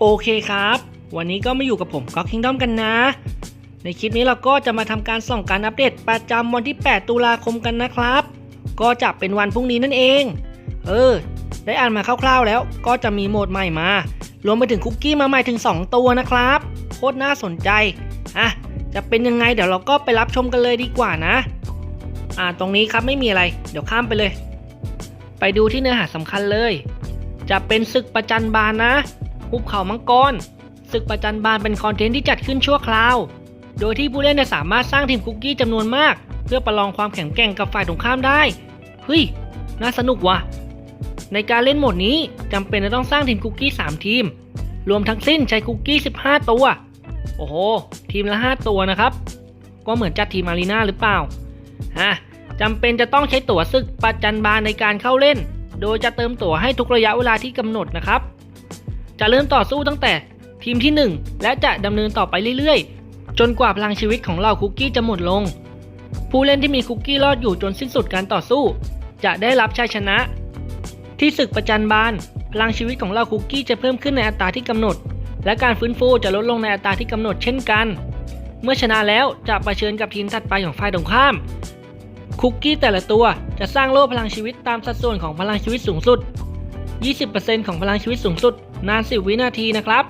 โอเคครับ วันนี้ก็มาอยู่กับผมก็คิงด้อมกันนะ ในคลิปนี้เราก็จะมาทำการส่องการอัปเดตประจำวันที่ 8 ตุลาคมกันนะครับ ก็จะเป็นวันพรุ่งนี้นั่นเอง เออ ได้อ่านมาคร่าวๆแล้วก็จะมีโหมดใหม่มา รวมไปถึงคุกกี้มาใหม่ถึง 2 ตัวนะครับ โคตรน่าสนใจ อะ จะเป็นยังไงเดี๋ยวเราก็ไปรับชมกันเลยดีกว่านะ อ่าตรงนี้ครับไม่มีอะไร เดี๋ยวข้ามไปเลย ไปดูที่เนื้อหาสำคัญเลย จะเป็นศึกประจันบานนะ หุบเขามังกรศึกประจันบานเป็นคอนเทนต์ที่จัดขึ้นชั่วคราว โดยที่ผู้เล่นเนี่ยสามารถสร้างทีมคุกกี้จำนวนมาก เพื่อประลองความแข็งแกร่งกับฝ่ายตรงข้ามได้ เฮ้ย น่าสนุกว่ะ ในการเล่นโหมดนี้จำเป็นจะต้องสร้างทีมคุกกี้ 3 ทีม รวมทั้งสิ้นใช้คุกกี้ 15 ตัว โอ้โห ทีมละ 5 ตัวนะครับ ก็เหมือนจัดทีมอารีนาหรือเปล่าอะจำเป็นจะต้องใช้ตั๋วศึกประจันบานในการเข้าเล่น โดยจะเติมตั๋วให้ทุกระยะเวลาที่กำหนดนะครับ จะเริ่มต่อสู้ตั้งแต่ทีมที่ 1 และจะดำเนินต่อไปเรื่อยๆ จนกว่าพลังชีวิตของเราคุกกี้จะหมดลง ผู้เล่นที่มีคุกกี้รอดอยู่จนสิ้นสุดการต่อสู้ จะได้รับชัยชนะ ที่ศึกประจันบานพลังชีวิตของเราคุกกี้จะเพิ่มขึ้นในอัตราที่กำหนด และการฟื้นฟูจะลดลงในอัตราที่กำหนดเช่นกัน เมื่อชนะแล้วจะประชิญกับทีมถัดไปของฝ่ายตรงข้าม คุกกี้แต่ละตัวจะสร้างโล่พลังชีวิตตามสัดส่วนของพลังชีวิตสูงสุด 20%ของพลังชีวิตสูงสุด นาน 10 วินาทีนะครับ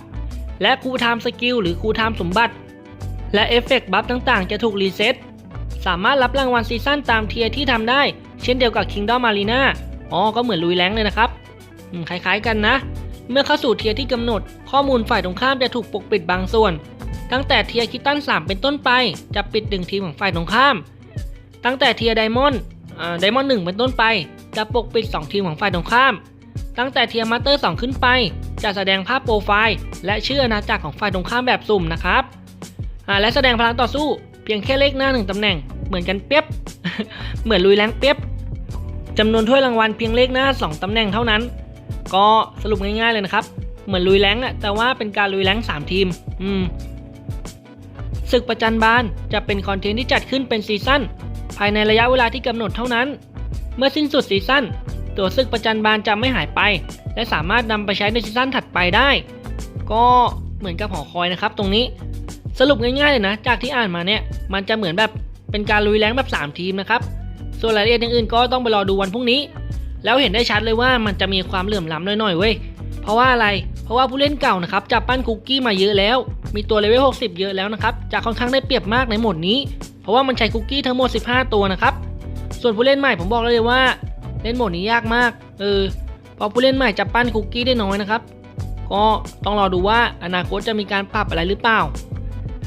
และคูลไทม์สกิลหรือคูลไทม์สมบัติ และเอฟเฟกต์บัฟต่างๆ จะถูกรีเซ็ตสามารถรับรางวัลซีซั่นตามเทียร์ที่ทำได้ เช่นเดียวกับ Kingdom Arena อ๋อ ก็เหมือนลุยแรงเลยนะครับ คล้ายๆกันนะ เมื่อเข้าสู่เทียร์ที่กำหนด ข้อมูลฝ่ายตรงข้ามจะถูกปกปิดบางส่วน ตั้งแต่เทียร์คิตตัน3 เป็นต้นไป จะปิดดึงทีมของฝ่ายตรงข้าม ตั้งแต่เทียร์ไดมอนด์ไดมอนด์หเป็นต้นไป จะปกปิด 2 ทีมของฝ่ายตรงข้าม ตั้งแต่เทียร์มาสเตอร์ 2 ขึ้นไป จะแสดงภาพโปรไฟล์และชื่ออาณาจักรของฝ่ายตรงข้ามแบบสุ่มนะครับและแสดงพลังต่อสู้เพียงแค่เลขหน้าหนึ่งตำแหน่งเหมือนกันเปียบ เหมือนลุยแรงเปียบจำนวนถ้วยรางวัลเพียงเลขหน้า 2ตำแหน่งเท่านั้น ก็สรุปง่ายๆเลยนะครับ เหมือนลุยแรงอะแต่ว่าเป็นการลุยแรง3 ทีม อืมศึกประจันบานจะเป็นคอนเทนต์ที่จัดขึ้นเป็นซีซั่นภายในระยะเวลาที่กำหนดเท่านั้น เมื่อสิ้นสุดซีซั่น ตัวศึกประจันบานจะไม่หายไป และสามารถนำไปใช้ในซีซั่นถัดไปได้ ก็เหมือนกับหอคอยนะครับตรงนี้สรุปง่ายๆเลยนะ จากที่อ่านมาเนี่ย มันจะเหมือนแบบเป็นการลุยแรงแบบ 3 ทีมนะครับ ส่วนรายละเอียดอย่างอื่นก็ต้องไปรอดูวันพรุ่งนี้ แล้วเห็นได้ชัดเลยว่ามันจะมีความเหลื่อมล้ำน่อยๆเว้ย เพราะว่าอะไร เพราะว่าผู้เล่นเก่านะครับจะปั้นคุกกี้มาเยอะแล้ว มีตัวเลเวล 60 เยอะแล้วนะครับ จะค่อนข้างได้เปรียบมากในโหมดนี้ เพราะว่ามันใช้คุกกี้ทั้งหมด 15 ตัวนะครับ ส่วนผู้เล่นใหม่ผมบอกเลยว่า เล่นโหมดนี้ยากมาก เออพอผู้เล่นใหม่จะปั้นคุกกี้ได้น้อยนะครับ ก็ต้องรอดูว่าอนาคตจะมีการปรับอะไรหรือเปล่า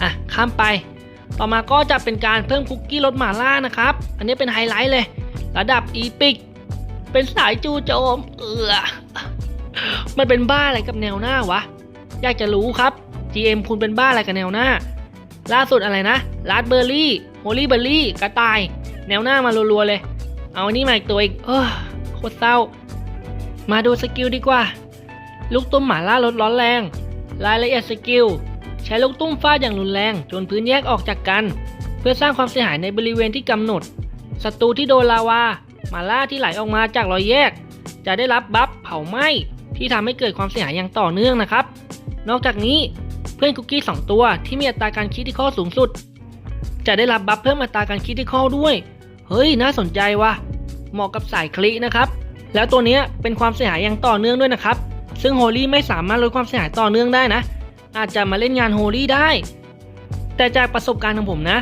อะ ข้ามไป ต่อมาก็จะเป็นการเพิ่มคุกกี้รสหมาล่านะครับ อันนี้เป็นไฮไลท์เลย ระดับอีพิก เป็นสายจูโจม เออมันเป็นบ้าอะไรกับแนวหน้าวะ อยากจะรู้ครับ GM คุณเป็นบ้าอะไรกับแนวหน้า ล่าสุดอะไรนะลาดเบอร์รี่ โฮลี่เบอร์รี่ กระต่าย แนวหน้ามารัวๆเลย เอาอันนี้มาอีกตัวอีกเออโคตรเศร้า มาดูสกิลดีกว่า ลูกตุ้มหมาล่าลดร้อนแรง รายละเอียดสกิล ใช้ลูกตุ้มฟาดอย่างรุนแรง จนพื้นแยกออกจากกัน เพื่อสร้างความเสียหายในบริเวณที่กำหนด ศัตรูที่โดนลาวาหมาล่าที่ไหลออกมาจากรอยแยก จะได้รับบัฟเผาไหม้ที่ทำให้เกิดความเสียหายอย่างต่อเนื่องนะครับ นอกจากนี้เพื่อนคุกกี้2ตัวที่มีอัตราการคิดที่ข้อสูงสุด จะได้รับบัฟเพิ่มอัตราการคิดที่ข้อด้วย เฮ้ยน่าสนใจว่ะ เหมาะกับสายคลินะครับ แล้วตัวนี้เป็นความเสียหายอย่างต่อเนื่องด้วยนะครับ ซึ่งโฮลี่ไม่สามารถลดความเสียหายต่อเนื่องได้นะ อาจจะมาเล่นงานโฮลี่ได้ แต่จากประสบการณ์ของผมนะ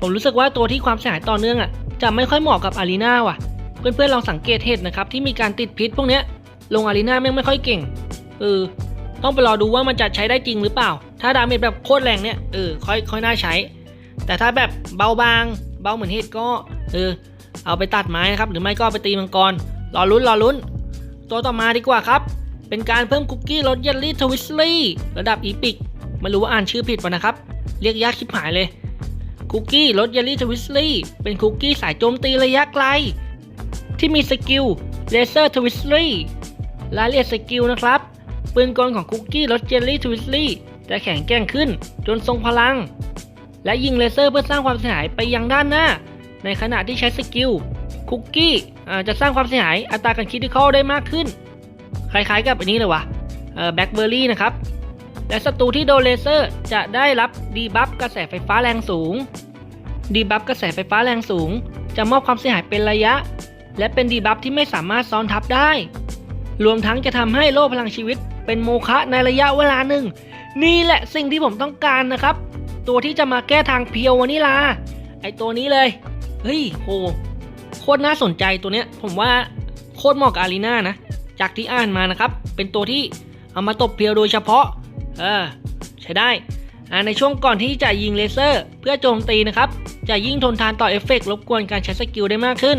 ผมรู้สึกว่าตัวที่ความเสียหายต่อเนื่องอะจะไม่ค่อยเหมาะกับอารีนาว่ะ เพื่อนๆลองสังเกตเหตุนะครับที่มีการติดพิษพวกเนี้ยลงอารีนาแม่งไม่ค่อยเก่ง เออ ต้องไปรอดูว่ามันจะใช้ได้จริงหรือเปล่า ถ้าดาเมจแบบโคตรแรงเนี่ย เออ ค่อยค่อยน่าใช้ แต่ถ้าแบบเบาบาง เบาเหมือนเฮดก็ เออเอาไปตัดไม้นะครับ หรือไม่ก็ไปตีมังกรรอลุ้นรอลุ้น ตัวต่อมาดีกว่าครับ เป็นการเพิ่มคุกกี้รสเยลลี่ทวิสลี่ระดับอีพิกไม่รู้ว่าอ่านชื่อผิดป่ะนะครับ เรียกยากชิบหายเลย คุกกี้รสเยลลี่ทวิสลี่เป็นคุกกี้สายโจมตีระยะไกล ที่มีสกิลเลเซอร์ทวิสลี่รายละเอียดสกิลนะครับปืนกลของคุกกี้รสเจลลี่ทวิสลี่จะแข็งแกร่งขึ้นจนทรงพลัง และยิงเลเซอร์เพื่อสร้างความเสียหายไปยังด้านหน้า ในขณะที่ใช้สกิลคุกกี้จะสร้างความเสียหายอัตราการคิดที่เข้าได้มากขึ้น คล้ายๆกับอันนี้เลยวะแบ็กเบอร์รี่นะครับ และศัตรูที่โดนเลเซอร์จะได้รับดีบัฟกระแสไฟฟ้าแรงสูงดีบัฟกระแสไฟฟ้าแรงสูง จะมอบความเสียหายเป็นระยะ และเป็นดีบัฟที่ไม่สามารถซ้อนทับได้ รวมทั้งจะทำให้โล่พลังชีวิต เป็นโมฆะในระยะเวลาหนึ่ง นี่แหละสิ่งที่ผมต้องการนะครับ ตัวที่จะมาแก้ทางเพียววานิลา ไอตัวนี้เลย เฮ้ยโหโคตรน่าสนใจตัวเนี้ย ผมว่าโคตรเหมาะกับอารีนานะ จากที่อ่านมานะครับ เป็นตัวที่เอามาตบเพียวโดยเฉพาะ เออ ใช้ได้อ่าในช่วงก่อนที่จะยิงเลเซอร์ เพื่อโจมตีนะครับ จะยิ่งทนทานต่อเอฟเฟกรบกวนการใช้สกิลได้มากขึ้น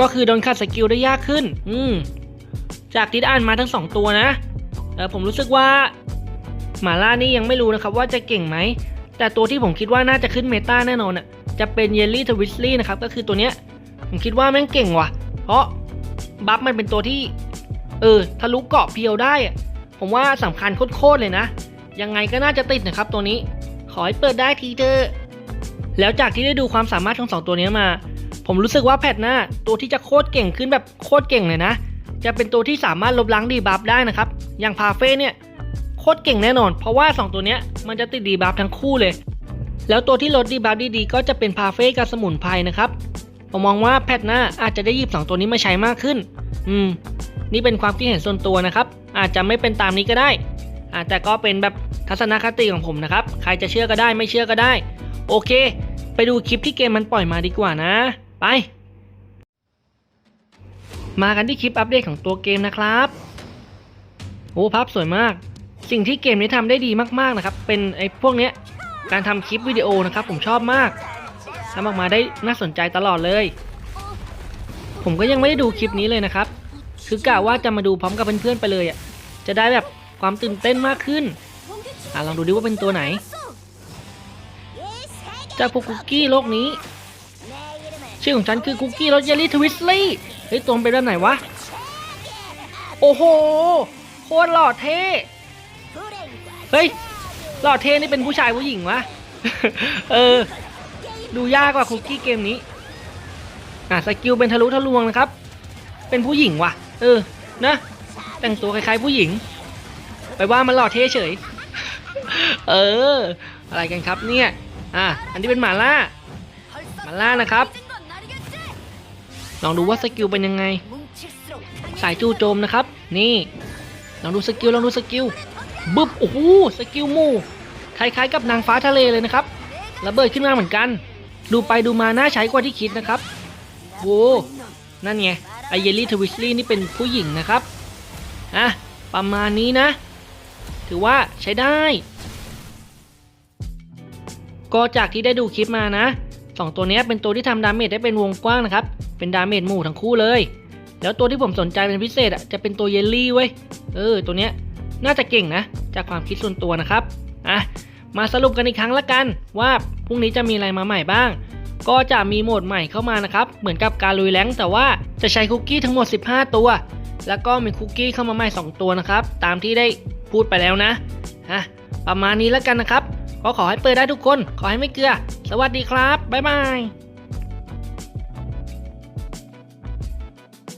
ก็คือโดนขัดสกิลได้ยากขึ้น อืม จากที่อ่านมาทั้งสองตัวนะเออผมรู้สึกว่าหมาล่านี่ยังไม่รู้นะครับว่าจะเก่งไหม แต่ตัวที่ผมคิดว่าน่าจะขึ้นเมตาแน่นอนอะ จะเป็นเยลลี่ทวิสลี่นะครับก็คือตัวเนี้ยผมคิดว่าแม่งเก่งว่ะ เพราะบัฟมันเป็นตัวที่ เออทะลุเกาะเพียวได้ ผมว่าสำคัญโคตรเลยนะ ยังไงก็น่าจะติดนะครับตัวนี้ ขอให้เปิดได้ทีเถอะแล้วจากที่ได้ดูความสามารถของสองตัวนี้มา ผมรู้สึกว่าแพทหน้าตัวที่จะโคตรเก่งขึ้นแบบโคตรเก่งเลยนะ จะเป็นตัวที่สามารถลบล้างดีบัฟได้นะครับ อย่างพาเฟ่เนี่ยโคตรเก่งแน่นอน เพราะว่า 2 ตัวเนี้ยมันจะติดดีบัฟทั้งคู่เลย แล้วตัวที่ลดดีบัฟดีๆก็จะเป็นพาเฟ่กับสมุนไพรนะครับ ผมมองว่าแพทหน้าอาจจะได้หยิบ2ตัวนี้มาใช้มากขึ้น อืม นี่เป็นความคิดเห็นส่วนตัวนะครับ อาจจะไม่เป็นตามนี้ก็ได้อาแต่ก็เป็นแบบทัศนคติของผมนะครับ ใครจะเชื่อก็ได้ไม่เชื่อก็ได้ โอเค ไปดูคลิปที่เกมมันปล่อยมาดีกว่านะ ไป มากันที่คลิปอัปเดตของตัวเกมนะครับโอ้ภาพสวยมาก สิ่งที่เกมนี้ทำได้ดีมากๆนะครับ เป็นไอ้พวกเนี้ย การทำคลิปวิดีโอนะครับผมชอบมากทำออกมาได้น่าสนใจตลอดเลย ผมก็ยังไม่ได้ดูคลิปนี้เลยนะครับ คือกะว่าจะมาดูพร้อมกับเพื่อนๆไปเลยอะจะได้แบบความตื่นเต้นมากขึ้นอะลองดูดิว่าเป็นตัวไหนจากพวกคุกกี้โลกนี้ ชื่อของฉันคือคุกกี้รสเยลลี่ทวิสลี่เฮ้ยตัวมันเป็นแบบไหนวะ โอ้โหโคตรหล่อเท่เฮ้ย หล่อเท่นี่เป็นผู้ชายผู้หญิงวะ เออ ดูยากกว่าคุกกี้เกมนี้ อะสกิลเป็นทะลุทะลวงนะครับ เป็นผู้หญิงว่ะ เออ นะ แต่งตัวคล้ายๆผู้หญิง ไปว่ามันหล่อเท่เฉย เออ อะไรกันครับเนี่ย อะ อันนี้เป็นหมาล่า หมาล่านะครับ ลองดูว่าสกิลเป็นยังไง สายจู่โจมนะครับ นี่ ลองดูสกิล ลองดูสกิล บึ๊บโอ้โหสกิลมูคล้ายๆกับนางฟ้าทะเลเลยนะครับระเบิดขึ้นมาเหมือนกัน ดูไปดูมาน่าใช้กว่าที่คิดนะครับโว้นั่นไงไอเยลลี่ทวิสลี่นี่เป็นผู้หญิงนะครับอะประมาณนี้นะ ถือว่าใช้ได้ ก็จากที่ได้ดูคลิปมานะสองตัวนี้เป็นตัวที่ทำดาเมจได้เป็นวงกว้างนะครับ เป็นดาเมจหมู่ทั้งคู่เลย แล้วตัวที่ผมสนใจเป็นพิเศษอะจะเป็นตัวเยลลี่เว้ย เออ ตัวเนี้ย น่าจะเก่งนะ จากความคิดส่วนตัวนะครับอะมาสรุปกันอีกครั้งละกัน ว่าพรุ่งนี้จะมีอะไรมาใหม่บ้าง ก็จะมีโหมดใหม่เข้ามานะครับ เหมือนกับการลุยแรงแต่ว่าจะใช้คุกกี้ทั้งหมด 15 ตัว แล้วก็มีคุกกี้เข้ามาใหม่ 2 ตัวนะครับ ตามที่ได้พูดไปแล้วนะฮะประมาณนี้แล้วกันนะครับก็ขอให้เปิดได้ทุกคน ขอให้ไม่เกลือ สวัสดีครับ บ๊ายบาย